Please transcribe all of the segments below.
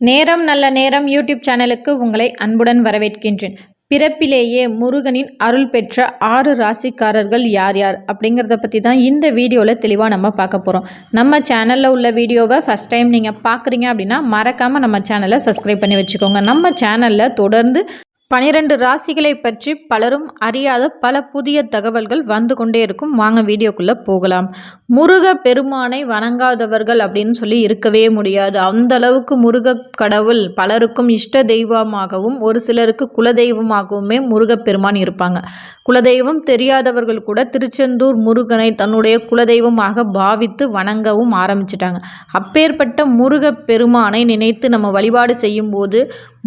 நேரம் நல்ல நேரம் யூடியூப் சேனலுக்கு உங்களை அன்புடன் வரவேற்கின்றேன். பிறப்பிலேயே முருகனின் அருள் பெற்ற ஆறு ராசிக்காரர்கள் யார் யார் அப்படிங்கிறத பற்றி தான் இந்த வீடியோவில் தெளிவாக நம்ம பார்க்க போகிறோம் நம்ம சேனலில் உள்ள வீடியோவை ஃபஸ்ட் டைம் நீங்கள் பார்க்குறீங்க அப்படின்னா மறக்காமல் நம்ம சேனலை சப்ஸ்கிரைப் பண்ணி வச்சுக்கோங்க. நம்ம சேனலில் தொடர்ந்து பனிரெண்டு ராசிகளை பற்றி பலரும் அறியாத பல புதிய தகவல்கள் வந்து கொண்டே இருக்கும். வாங்க வீடியோக்குள்ளே போகலாம். முருக பெருமானை வணங்காதவர்கள் அப்படின்னு சொல்லி இருக்கவே முடியாது. அந்த அளவுக்கு முருக கடவுள் பலருக்கும் இஷ்ட தெய்வமாகவும் ஒரு சிலருக்கு குலதெய்வமாகவுமே முருகப்பெருமான் இருப்பாங்க. குலதெய்வம் தெரியாதவர்கள் கூட திருச்செந்தூர் முருகனை தன்னுடைய குலதெய்வமாக பாவித்து வணங்கவும் ஆரம்பிச்சிட்டாங்க. அப்பேற்பட்ட முருக பெருமானை நினைத்து நம்ம வழிபாடு செய்யும்போது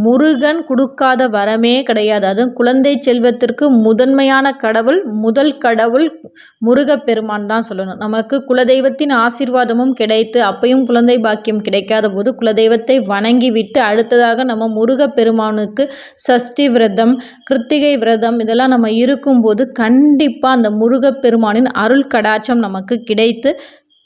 முருகன் கொடுக்காத வரமே கிடையாது. அதுவும் குழந்தை செல்வத்திற்கு முதன்மையான கடவுள் முதல் கடவுள் முருகப்பெருமான் தான் சொல்லணும். நமக்கு குலதெய்வத்தின் ஆசீர்வாதமும் கிடைத்து அப்பையும் குழந்தை பாக்கியம் கிடைக்காத போது குலதெய்வத்தை வணங்கி விட்டு அடுத்ததாக நம்ம முருகப்பெருமானுக்கு சஷ்டி விரதம் கிருத்திகை விரதம் இதெல்லாம் நம்ம இருக்கும்போது கண்டிப்பாக அந்த முருகப்பெருமானின் அருள் கடாச்சம் நமக்கு கிடைத்து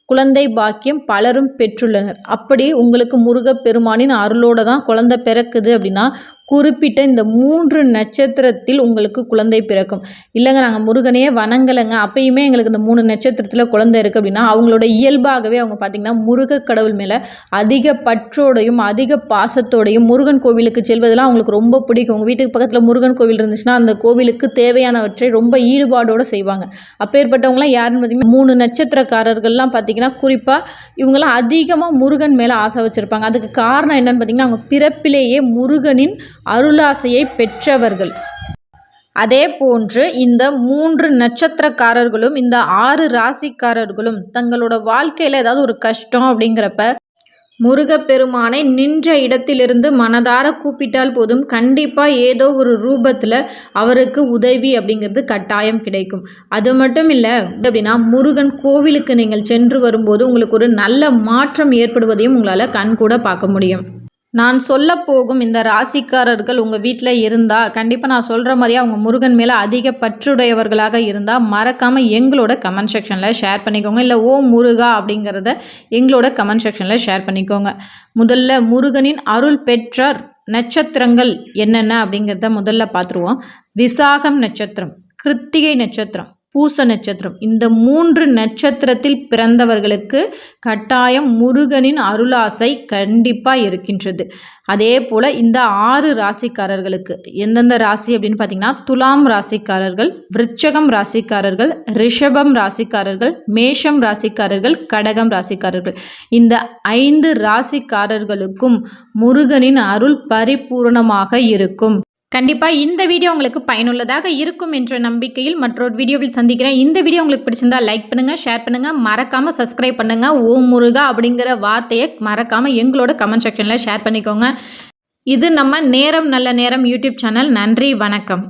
குழந்தை பாக்கியம் பலரும் பெற்றுள்ளனர். அப்படி உங்களுக்கு முருகப்பெருமானின் அருளோடு தான் குழந்தை பிறக்குது அப்படின்னா குறிப்பிட்ட இந்த மூன்று நட்சத்திரத்தில் உங்களுக்கு குழந்தை பிறக்கும். இல்லைங்க நாங்கள் முருகனையே வணங்கலைங்க. அப்பயுமே எங்களுக்கு இந்த மூணு நட்சத்திரத்தில் குழந்தை இருக்குது அப்படின்னா அவங்களோட இயல்பாகவே அவங்க பார்த்திங்கன்னா முருக கடவுள் மேலே அதிக பற்றோடையும் அதிக பாசத்தோடையும் முருகன் கோவிலுக்கு செல்வதெல்லாம் அவங்களுக்கு ரொம்ப பிடிக்கும். உங்கள் வீட்டுக்கு பக்கத்தில் முருகன் கோவில் இருந்துச்சுன்னா அந்த கோவிலுக்கு தேவையானவற்றை ரொம்ப ஈடுபாடோடு செய்வாங்க. அப்பேற்பட்டவங்களாம் யாருன்னு பார்த்திங்கன்னா மூணு நட்சத்திரக்காரர்கள்லாம் பார்த்திங்கன்னா குறிப்பாக இவங்கெல்லாம் அதிகமாக முருகன் மேலே ஆசை வச்சுருப்பாங்க. அதுக்கு காரணம் என்னென்னு பார்த்திங்கன்னா அவங்க பிறப்பிலேயே முருகனின் அருளாசையை பெற்றவர்கள். அதே போன்று இந்த மூன்று நட்சத்திரக்காரர்களும் இந்த ஆறு ராசிக்காரர்களும் தங்களோட வாழ்க்கையில் ஏதாவது ஒரு கஷ்டம் அப்படிங்கிறப்ப முருகப்பெருமானை நின்ற இடத்திலிருந்து மனதார கூப்பிட்டால் போதும் கண்டிப்பாக ஏதோ ஒரு ரூபத்தில் அவருக்கு உதவி அப்படிங்கிறது கட்டாயம் கிடைக்கும். அது மட்டும் இல்லை அப்படின்னா முருகன் கோவிலுக்கு நீங்கள் சென்று வரும்போது உங்களுக்கு ஒரு நல்ல மாற்றம் ஏற்படுவதையும் உங்களால் கண் கூட பார்க்க முடியும். நான் சொல்ல போகும் இந்த ராசிக்காரர்கள் உங்கள் வீட்டில் இருந்தால் கண்டிப்பாக நான் சொல்கிற மாதிரியே அவங்க முருகன் மேலே அதிக பற்றுடையவர்களாக இருந்தால் மறக்காமல் எங்களோட கமெண்ட் செக்ஷனில் ஷேர் பண்ணிக்கோங்க. இல்லை ஓ முருகா அப்படிங்கிறத எங்களோட கமெண்ட் செக்ஷனில் ஷேர் பண்ணிக்கோங்க. முதல்ல முருகனின் அருள் பெற்ற நட்சத்திரங்கள் என்னென்ன அப்படிங்கிறத முதல்ல பார்த்துருவோம். விசாகம் நட்சத்திரம் கிருத்திகை நட்சத்திரம் பூச நட்சத்திரம். இந்த மூன்று நட்சத்திரத்தில் பிறந்தவர்களுக்கு கட்டாயம் முருகனின் அருளாசை கண்டிப்பாக இருக்கின்றது. அதே போல் இந்த ஆறு ராசிக்காரர்களுக்கு எந்தெந்த ராசி அப்படின்னு பார்த்தீங்கன்னா துலாம் ராசிக்காரர்கள் விருச்சகம் ராசிக்காரர்கள் ரிஷபம் ராசிக்காரர்கள் மேஷம் ராசிக்காரர்கள் கடகம் ராசிக்காரர்கள். இந்த ஐந்து ராசிக்காரர்களுக்கும் முருகனின் அருள் பரிபூர்ணமாக இருக்கும். கண்டிப்பாக இந்த வீடியோ உங்களுக்கு பயனுள்ளதாக இருக்கும் என்ற நம்பிக்கையில் மற்றொரு வீடியோவில் சந்திக்கிறேன். இந்த வீடியோ உங்களுக்கு பிடிச்சிருந்தா லைக் பண்ணுங்கள் ஷேர் பண்ணுங்கள் மறக்காமல் சப்ஸ்கிரைப் பண்ணுங்கள் ஓம் முருகா அப்படிங்கிற வார்த்தையை மறக்காமல் எங்களோட கமெண்ட் செக்ஷனில் ஷேர் பண்ணிக்கோங்க. இது நம்ம நேரம் நல்ல நேரம் யூடியூப் சேனல் நன்றி வணக்கம்.